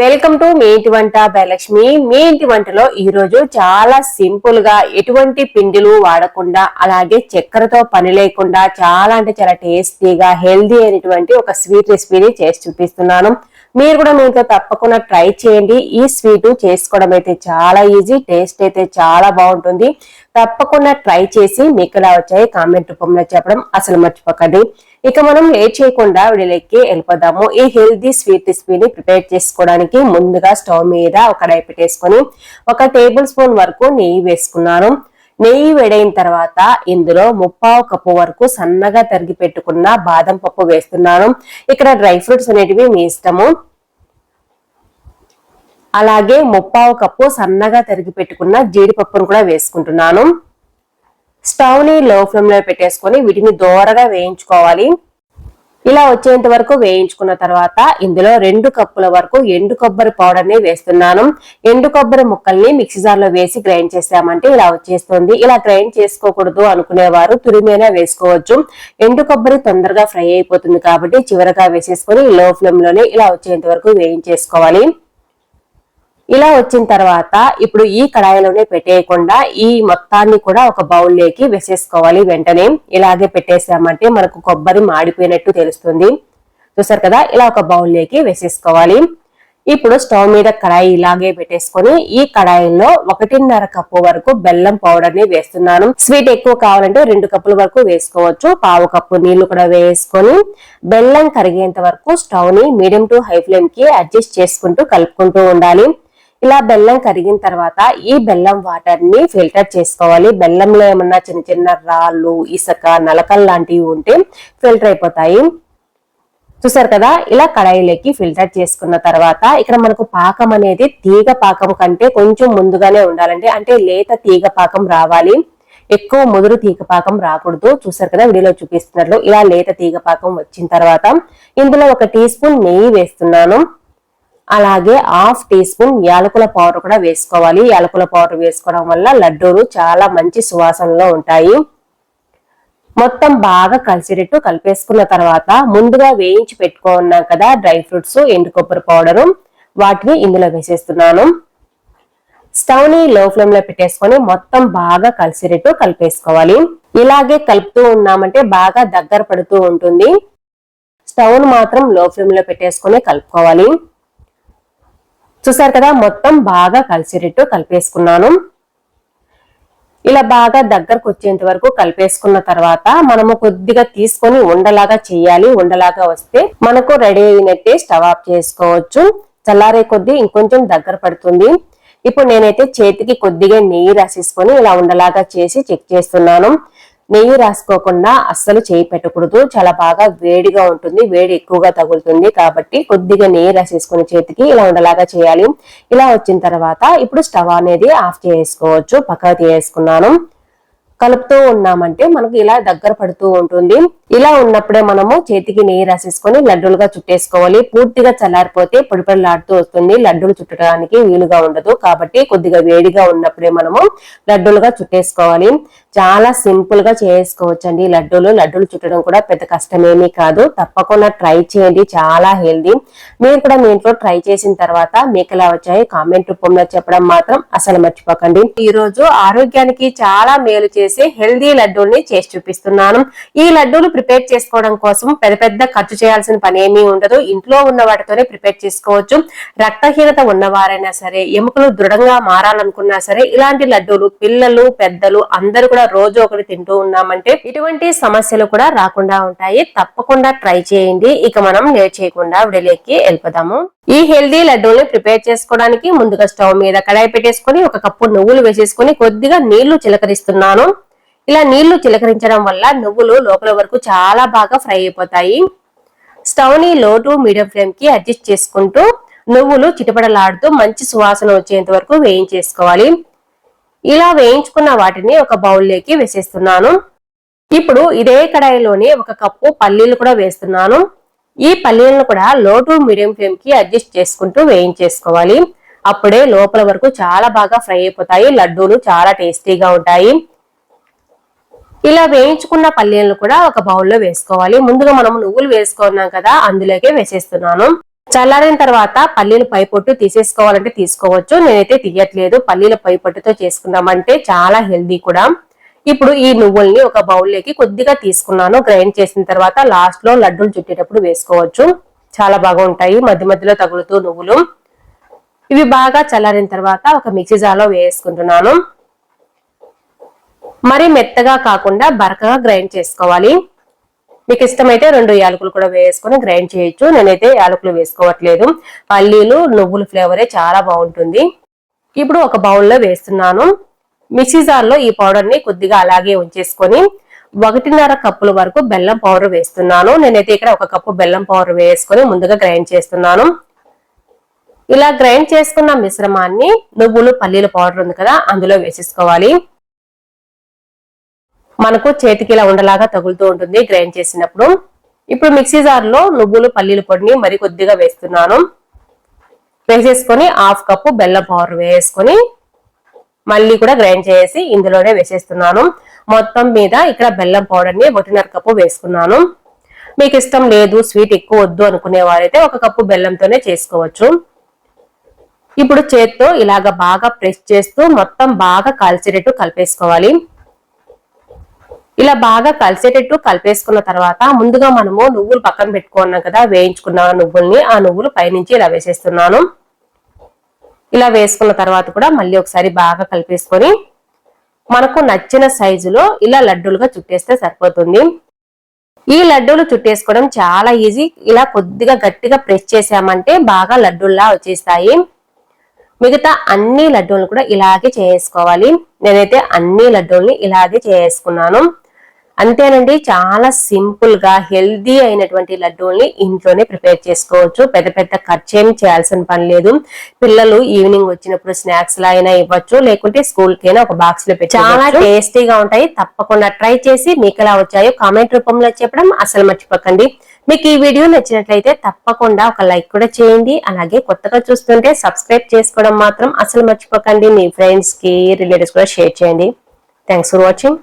Welcome to me ఇంటి వంట భయలక్ష్మి మీ ఇంటి వంటలో ఈరోజు చాలా సింపుల్గా ఎటువంటి పిండిలు వాడకుండా అలాగే చక్కెరతో పని లేకుండా చాలా అంటే చాలా టేస్టీగా హెల్దీ అయినటువంటి ఒక స్వీట్ రెసిపీని చేసి చూపిస్తున్నాను. మీరు కూడా మీతో తప్పకుండా ట్రై చేయండి. ఈ స్వీట్ చేసుకోవడం అయితే చాలా ఈజీ టేస్ట్ అయితే చాలా బాగుంటుంది. తప్పకుండా ట్రై చేసి మీకు ఎలా వచ్చాయి కామెంట్ రూపంలో చెప్పడం అసలు మర్చిపోకండి. ఇక మనం లేట్ చేయకుండా వీడియోకి వెళ్ళిపోదాము. ఈ హెల్దీ స్వీట్ రెసిపీని ప్రిపేర్ చేసుకోవడానికి ముందుగా స్టవ్ మీద ఒక కడాయి పెట్టేసుకొని ఒక టేబుల్ స్పూన్ వరకు నెయ్యి వేసుకున్నాను. నెయ్యి వేడైన తర్వాత ఇందులో ముప్పావు కప్పు వరకు సన్నగా తరిగి పెట్టుకున్న బాదం పప్పు వేస్తున్నాను. ఇక్కడ డ్రై ఫ్రూట్స్ అనేటివి మీ ఇష్టము. అలాగే ముప్పావు కప్పు సన్నగా తరిగి పెట్టుకున్న జీడిపప్పును కూడా వేసుకుంటున్నాను. స్టవ్ని లో ఫ్లేమ్లో పెట్టేసుకొని వీటిని దోరగా వేయించుకోవాలి. ఇలా వచ్చేంత వరకు వేయించుకున్న తర్వాత ఇందులో రెండు కప్పుల వరకు ఎండు కొబ్బరి పౌడర్ని వేస్తున్నాను. ఎండు కొబ్బరి ముక్కల్ని మిక్సీ జార్లో వేసి గ్రైండ్ చేసామంటే ఇలా వచ్చేస్తుంది. ఇలా గ్రైండ్ చేసుకోకూడదు అనుకునేవారు తురిమైన వేసుకోవచ్చు. ఎండు కొబ్బరి తొందరగా ఫ్రై అయిపోతుంది కాబట్టి చివరగా వేసేసుకొని లో ఫ్లేమ్లోనే ఇలా వచ్చేంత వరకు వేయించేసుకోవాలి. ఇలా వచ్చిన తర్వాత ఇప్పుడు ఈ కడాయిలోనే పెట్టేయకుండా ఈ మొత్తాన్ని కూడా ఒక బౌల్ లేకి వేసేసుకోవాలి వెంటనే. ఇలాగే పెట్టేసామంటే మనకు కొబ్బరి మాడిపోయినట్టు తెలుస్తుంది. చూసారు కదా? ఇలా ఒక బౌల్ లేకి వేసేసుకోవాలి. ఇప్పుడు స్టవ్ మీద కడాయి ఇలాగే పెట్టేసుకొని ఈ కడాయిలో ఒకటిన్నర కప్పు వరకు బెల్లం పౌడర్ని వేస్తున్నాను. స్వీట్ ఎక్కువ కావాలంటే రెండు కప్పుల వరకు వేసుకోవచ్చు. పావు కప్పు నీళ్ళు కూడా వేసుకొని బెల్లం కరిగేంత వరకు స్టవ్ని మీడియం టు హై ఫ్లేమ్కి అడ్జస్ట్ చేసుకుంటూ కలుపుకుంటూ ఉండాలి. ఇలా బెల్లం కరిగిన తర్వాత ఈ బెల్లం వాటర్ని ఫిల్టర్ చేసుకోవాలి. బెల్లంలో ఏమన్నా చిన్న చిన్న రాళ్ళు ఇసుక నలకలు లాంటివి ఉంటే ఫిల్టర్ అయిపోతాయి. చూసారు కదా? ఇలా కడాయిలోకి ఫిల్టర్ చేసుకున్న తర్వాత ఇక్కడ మనకు పాకం అనేది తీగ పాకం కంటే కొంచెం ముందుగానే ఉండాలండి. అంటే లేత తీగ పాకం రావాలి. ఎక్కువ ముదురు తీగ పాకం రాకూడదు. చూసారు కదా? వీడియోలో చూపిస్తున్నట్లు ఇలా లేత తీగ పాకం వచ్చిన తర్వాత ఇందులో ఒక టీ స్పూన్ నెయ్యి వేస్తున్నాను. అలాగే హాఫ్ టీ స్పూన్ యాలకుల పౌడర్ కూడా వేసుకోవాలి. యాలకుల పౌడర్ వేసుకోవడం వల్ల లడ్డూలు చాలా మంచి సువాసనలో ఉంటాయి. మొత్తం బాగా కలిసిరెట్టు కలిపేసుకున్న తర్వాత ముందుగా వేయించి పెట్టుకున్నాం కదా డ్రై ఫ్రూట్స్ ఎండు కొబ్బరి పౌడరు. వాటిని ఇందులో వేసేస్తున్నాను. స్టవ్ని లో ఫ్లేమ్లో పెట్టేసుకొని మొత్తం బాగా కలిసిరెట్టు కలిపేసుకోవాలి. ఇలాగే కలుపుతూ ఉన్నామంటే బాగా దగ్గర పడుతూ ఉంటుంది. స్టవ్ను మాత్రం లో ఫ్లేమ్లో పెట్టేసుకొని కలుపుకోవాలి. చూసారు కదా మొత్తం బాగా కలిసేటట్టు కలిపేసుకున్నాను. ఇలా బాగా దగ్గరకు వచ్చేంత వరకు కలిపేసుకున్న తర్వాత మనము కొద్దిగా తీసుకొని ఉండలాగా చేయాలి. ఉండలాగా వస్తే మనకు రెడీ అయినట్టే స్టవ్ ఆఫ్ చేసుకోవచ్చు. చల్లారే కొద్దీ ఇంకొంచెం దగ్గర పడుతుంది. ఇప్పుడు నేనైతే చేతికి కొద్దిగా నెయ్యి రాసేసుకొని ఇలా ఉండలాగా చేసి చెక్ చేస్తున్నాను. నెయ్యి రాసుకోకుండా అస్సలు చేయి పెట్టకూడదు. చాలా బాగా వేడిగా ఉంటుంది. వేడి ఎక్కువగా తగులుతుంది కాబట్టి కొద్దిగా నెయ్యి రాసేసుకుని చేతికి ఇలా ఉండలాగా చేయాలి. ఇలా వచ్చిన తర్వాత ఇప్పుడు స్టవ్ అనేది ఆఫ్ చేసుకోవచ్చు. పక్కకు తీసేసుకున్నాను. కలుపుతూ ఉన్నామంటే మనకు ఇలా దగ్గర పడుతూ ఉంటుంది. ఇలా ఉన్నప్పుడే మనము చేతికి నెయ్యి రాసేసుకొని లడ్డూలుగా చుట్టేసుకోవాలి. పూర్తిగా చల్లారిపోతే పొడిపొడిలాడుతూ వస్తుంది. లడ్డూలు చుట్టడానికి వీలుగా ఉండదు. కాబట్టి కొద్దిగా వేడిగా ఉన్నప్పుడే మనము లడ్డూలుగా చుట్టేసుకోవాలి. చాలా సింపుల్గా చేసుకోవచ్చు అండి లడ్డూలు లడ్డూలు చుట్టడం కూడా పెద్ద కష్టమేమీ కాదు. తప్పకుండా ట్రై చేయండి. చాలా హెల్దీ. మీరు కూడా మీ ఇంట్లో ట్రై చేసిన తర్వాత మీకు ఎలా వచ్చాయి కామెంట్ రూపంలో చెప్పడం మాత్రం అసలు మర్చిపోకండి. ఈ రోజు ఆరోగ్యానికి చాలా మేలు చేసే హెల్దీ లడ్డూల్ని చేసి చూపిస్తున్నాను. ఈ లడ్డూలు ప్రిపేర్ చేసుకోవడం కోసం పెద్ద పెద్ద ఖర్చు చేయాల్సిన పని ఏమీ ఉండదు. ఇంట్లో ఉన్న వాటితోనే ప్రిపేర్ చేసుకోవచ్చు. రక్తహీనత ఉన్నవారైనా సరే ఎముకలు దృఢంగా మారాలనుకున్నా సరే ఇలాంటి లడ్డూలు పిల్లలు పెద్దలు అందరూ కూడా రోజు ఒకటి తింటూ ఉన్నామంటే ఇటువంటి సమస్యలు కూడా రాకుండా ఉంటాయి. తప్పకుండా ట్రై చేయండి. ఇక మనం లేట్ చేయకుండా విడలేకి వెళ్ళిపోదాము. ఈ హెల్దీ లడ్డూని ప్రిపేర్ చేసుకోవడానికి ముందుగా స్టవ్ మీద కడాయి పెట్టేసుకొని ఒక కప్పు నువ్వులు వేసేసుకొని కొద్దిగా నీళ్ళు చిలకరిస్తున్నాను. ఇలా నీళ్ళు చిలకరించడం వల్ల నువ్వులు లోపల వరకు చాలా బాగా ఫ్రై అయిపోతాయి. స్టవ్ని లో టు మీడియం ఫ్లేమ్కి అడ్జస్ట్ చేసుకుంటూ నువ్వులు చిటపడలాడుతూ మంచి సువాసన వచ్చేంత వరకు వేయించేసుకోవాలి. ఇలా వేయించుకున్న వాటిని ఒక బౌల్లోకి వేసేస్తున్నాను. ఇప్పుడు ఇదే కడాయిలోనే ఒక కప్పు పల్లీలు కూడా వేస్తున్నాను. ఈ పల్లీలను కూడా లో టు మీడియం ఫ్లేమ్కి అడ్జస్ట్ చేసుకుంటూ వేయించేసుకోవాలి. అప్పుడే లోపల వరకు చాలా బాగా ఫ్రై అయిపోతాయి. లడ్డూలు చాలా టేస్టీగా ఉంటాయి. ఇలా వేయించుకున్న పల్లీలను కూడా ఒక బౌల్లో వేసుకోవాలి. ముందుగా మనం నువ్వులు వేసుకున్నాం కదా అందులోకే వేసేస్తున్నాను. చల్లారిన తర్వాత పల్లీల పై పొట్టు తీసేసుకోవాలంటే తీసుకోవచ్చు. నేనైతే తీయట్లేదు. పల్లీల పై పొట్టుతో చేసుకున్నామంటే చాలా హెల్దీ కూడా. ఇప్పుడు ఈ నువ్వుల్ని ఒక బౌల్లోకి కొద్దిగా తీసుకున్నాను. గ్రైండ్ చేసిన తర్వాత లాస్ట్లో లడ్డూలు చుట్టేటప్పుడు వేసుకోవచ్చు. చాలా బాగుంటాయి. మధ్య మధ్యలో తగులుతూ నువ్వులు. ఇవి బాగా చల్లారిన తర్వాత ఒక మిక్సీ జార్లో వేసుకుంటున్నాను. మరి మెత్తగా కాకుండా బరకగా గ్రైండ్ చేసుకోవాలి. మీకు ఇష్టమైతే రెండు యాలకులు కూడా వేసుకొని గ్రైండ్ చేయొచ్చు. నేనైతే యాలకులు వేసుకోవట్లేదు. పల్లీలు నువ్వుల ఫ్లేవరే చాలా బాగుంటుంది. ఇప్పుడు ఒక బౌల్లో వేస్తున్నాను. మిక్సీ జార్లో ఈ పౌడర్ని కొద్దిగా అలాగే ఉంచేసుకొని ఒకటిన్నర కప్పుల వరకు బెల్లం పౌడర్ వేస్తున్నాను. నేనైతే ఇక్కడ ఒక కప్పు బెల్లం పౌడర్ వేసుకొని ముందుగా గ్రైండ్ చేస్తున్నాను. ఇలా గ్రైండ్ చేసుకున్న మిశ్రమాన్ని నువ్వులు పల్లీల పౌడర్ ఉంది కదా అందులో వేసేసుకోవాలి. మనకు చేతికి ఇలా ఉండలాగా తగులుతూ ఉంటుంది గ్రైండ్ చేసినప్పుడు. ఇప్పుడు మిక్సీ జార్లో నువ్వులు పల్లీల పొడిని మరి కొద్దిగా వేస్తున్నాను. వేసేసుకొని హాఫ్ కప్పు బెల్లం పౌడర్ వేసుకొని మళ్ళీ కూడా గ్రైండ్ చేసి ఇందులోనే వేసేస్తున్నాను. మొత్తం మీద ఇక్కడ బెల్లం పౌడర్ని ఒకటిన్నర కప్పు వేసుకున్నాను. మీకు ఇష్టం లేదు స్వీట్ ఎక్కువ వద్దు అనుకునే వారైతే ఒక కప్పు బెల్లంతోనే చేసుకోవచ్చు. ఇప్పుడు చేత్తో ఇలాగ బాగా ప్రెస్ చేస్తూ మొత్తం బాగా కాల్చేటట్టు కలిపేసుకోవాలి. ఇలా బాగా కలిసేటట్టు కలిపేసుకున్న తర్వాత ముందుగా మనము నువ్వులు పక్కన పెట్టుకున్నాం కదా వేయించుకున్న నువ్వుల్ని ఆ నువ్వులు పైనుంచి ఇలా వేసేస్తున్నాను. ఇలా వేసుకున్న తర్వాత కూడా మళ్ళీ ఒకసారి బాగా కలిపేసుకొని మనకు నచ్చిన సైజులో ఇలా లడ్డూలుగా చుట్టేస్తే సరిపోతుంది. ఈ లడ్డూలు చుట్టేసుకోవడం చాలా ఈజీ. ఇలా కొద్దిగా గట్టిగా ప్రెస్ చేసామంటే బాగా లడ్డూల్లా వచ్చేస్తాయి. మిగతా అన్ని లడ్డూలు కూడా ఇలాగే చేసుకోవాలి. నేనైతే అన్ని లడ్డూల్ని ఇలాగే చేసుకున్నాను. అంతేనండి చాలా సింపుల్గా హెల్దీ అయినటువంటి లడ్డూల్ని ఇంట్లోనే ప్రిపేర్ చేసుకోవచ్చు. పెద్ద పెద్ద ఖర్చు ఏమి చేయాల్సిన పని లేదు. పిల్లలు ఈవినింగ్ వచ్చినప్పుడు స్నాక్స్ లా అయినా ఇవ్వచ్చు లేకుంటే స్కూల్కి ఒక బాక్స్లో పెట్టి చాలా టేస్టీగా ఉంటాయి. తప్పకుండా ట్రై చేసి మీకు ఎలా వచ్చాయో కామెంట్ రూపంలో చెప్పడం అసలు మర్చిపోకండి. మీకు ఈ వీడియో నచ్చినట్లయితే తప్పకుండా ఒక లైక్ కూడా చేయండి. అలాగే కొత్తగా చూస్తుంటే సబ్స్క్రైబ్ చేసుకోవడం మాత్రం అసలు మర్చిపోకండి. మీ ఫ్రెండ్స్కి రిలేటివ్స్ కూడా షేర్ చేయండి. Thanks for watching